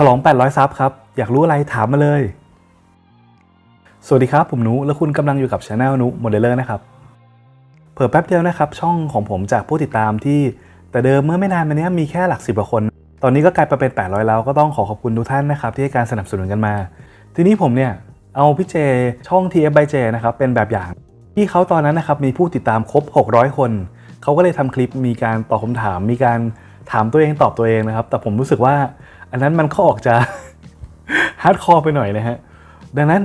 ฉลอง 800 ซับครับ อยากรู้อะไรถามมาเลย สวัสดีครับ ผมนุแล้วคุณกำลังอยู่กับช anel นุโมเดลเลอร์นะครับ เผื่อแป๊บเดียวนะครับ ช่องของผมจากผู้ติดตามที่แต่เดิมเมื่อไม่นานมานี้มีแค่หลักสิบกว่าคน ตอนนี้ก็กลายไปเป็น 800 แล้วก็ต้องขอขอบคุณทุกท่านนะครับ ที่ให้การสนับสนุนกันมา ทีนี้ผมเนี่ยเอาพี่เจช่อง TF by J นะครับเป็นแบบอย่าง ที่เขาตอนนั้นนะครับมีผู้ติดตามครบ 600 คน เขาก็เลยทำคลิปมีการตอบคำถาม มีการถามตัวเองตอบตัวเองนะครับ แต่ผมรู้สึกว่า อันนั้นมันก็ออกจะฮาร์ดคอร์ไปหน่อยนะฮะ ดังนั้น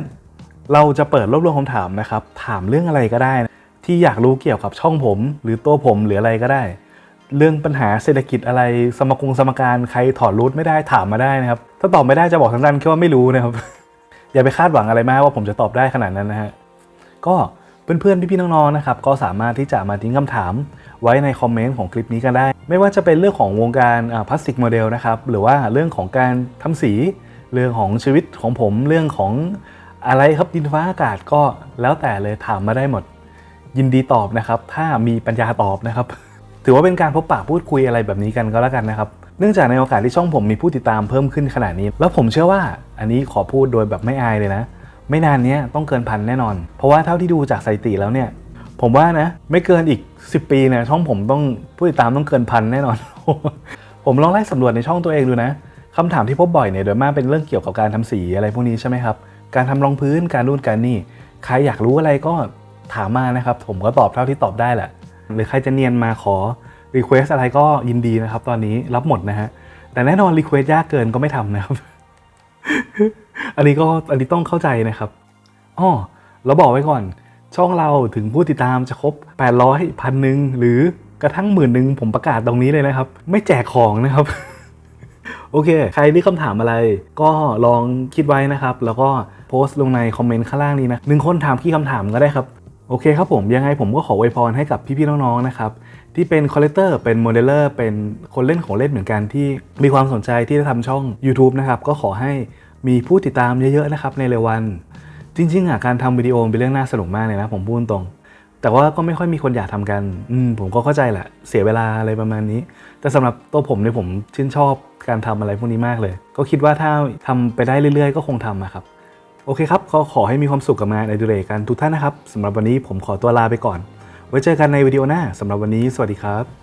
เราจะเปิดรวบรวมคำถามนะครับ ถามเรื่องอะไรก็ได้นะที่อยากรู้เกี่ยวกับช่องผม หรือตัวผมหรืออะไรก็ได้ เรื่องปัญหาเศรษฐกิจอะไรสมกงสมการใครถอดรูทไม่ได้ถามมาได้นะครับ ถ้าตอบไม่ได้จะบอกสั้นๆแค่ว่าไม่รู้นะครับ อย่าไปคาดหวังอะไรมากว่าผมจะตอบได้ขนาดนั้นนะฮะก็ เพื่อนๆ พี่ๆ น้องๆ นะครับ ก็สามารถที่จะมาทิ้งคำถาม ไว้ในคอมเมนต์ของคลิปนี้กันได้ ไม่ว่าจะเป็นเรื่องของวงการพลาสติกโมเดลนะครับ หรือว่าเรื่องของการทำสี เรื่องของชีวิตของผม เรื่องของอะไรครับดินฟ้าอากาศก็แล้วแต่เลยถามมาได้หมด ยินดีตอบนะครับ ถ้ามีปัญญาตอบนะครับ ถือว่าเป็นการพบปะพูดคุยอะไรแบบนี้กันก็แล้วกันนะครับ เนื่องจากในโอกาสที่ช่องผมมีผู้ติดตามเพิ่มขึ้นขนาดนี้ แล้วผมเชื่อว่าอันนี้ขอพูดโดยแบบไม่อายเลยนะ ไม่นานนี้ต้องเกินพันแน่นอน เพราะว่าเท่าที่ดูจากสถิติแล้วเนี่ย ผมว่านะ ไม่เกินอีก 10 ปีเนี่ยช่องผมต้องผู้ติดตามต้องเกินพันแน่นอน ผมลองไล่สำรวจในช่องตัวเองดูนะคำถามที่พบบ่อยเนี่ยโดยมากเป็นเรื่องเกี่ยวกับการทำสีอะไรพวกนี้ใช่ไหมครับ การทำรองพื้นการนู่นการนี่ ใครอยากรู้อะไรก็ถามมานะครับ ผมก็ตอบเท่าที่ตอบได้แหละ หรือใครจะเนียนมาขอรีเควสอะไรก็ยินดีนะครับ ตอนนี้รับหมดนะฮะ แต่แน่นอนรีเควสยากเกินก็ไม่ทำนะครับ อันนี้ก็อันนี้ต้องเข้าใจนะครับอ๋อเราบอกไว้ก่อน ช่องเราถึงผู้ติดตามจะครบ 800พันหนึ่งหรือกระทั่งหมื่นหนึ่งผมประกาศตรงนี้เลยนะครับ ไม่แจกของนะครับ โอเค ใครมีคำถามอะไร ก็ลองคิดไว้นะครับ แล้วก็โพสต์ลงในคอมเมนต์ข้างล่างนี้นะหนึ่งคนถามกี่คำถามก็ได้ครับโอเคครับผมยังไงผมก็ขออวยพรให้กับพี่ๆน้องๆนะครับที่เป็นคอลเลกเตอร์เป็นโมเดลเลอร์เป็นคนเล่นของเล่นเหมือนกันที่มีความสนใจที่จะทำช่อง YouTube นะครับก็ขอให้ มีผู้ติดตามเยอะๆนะครับในเร็ววัน จริงๆอะการทำวิดีโอเป็นเรื่องน่าสนุกมากเลยนะผมพูดตรง แต่ว่าก็ไม่ค่อยมีคนอยากทำกันอืมผมก็เข้าใจแหละเสียเวลาอะไรประมาณนี้ แต่สำหรับตัวผมเนี่ยผมชื่นชอบการทำอะไรพวกนี้มากเลย ก็คิดว่าถ้าทำไปได้เรื่อยๆ ก็คงทำอะครับโอเคครับก็ขอให้มีความสุขกับงานอดิเรกกันทุกท่านนะครับสำหรับวันนี้ผมขอตัวลาไปก่อน ไว้เจอกันในวิดีโอหน้าสำหรับวันนี้ สวัสดีครับ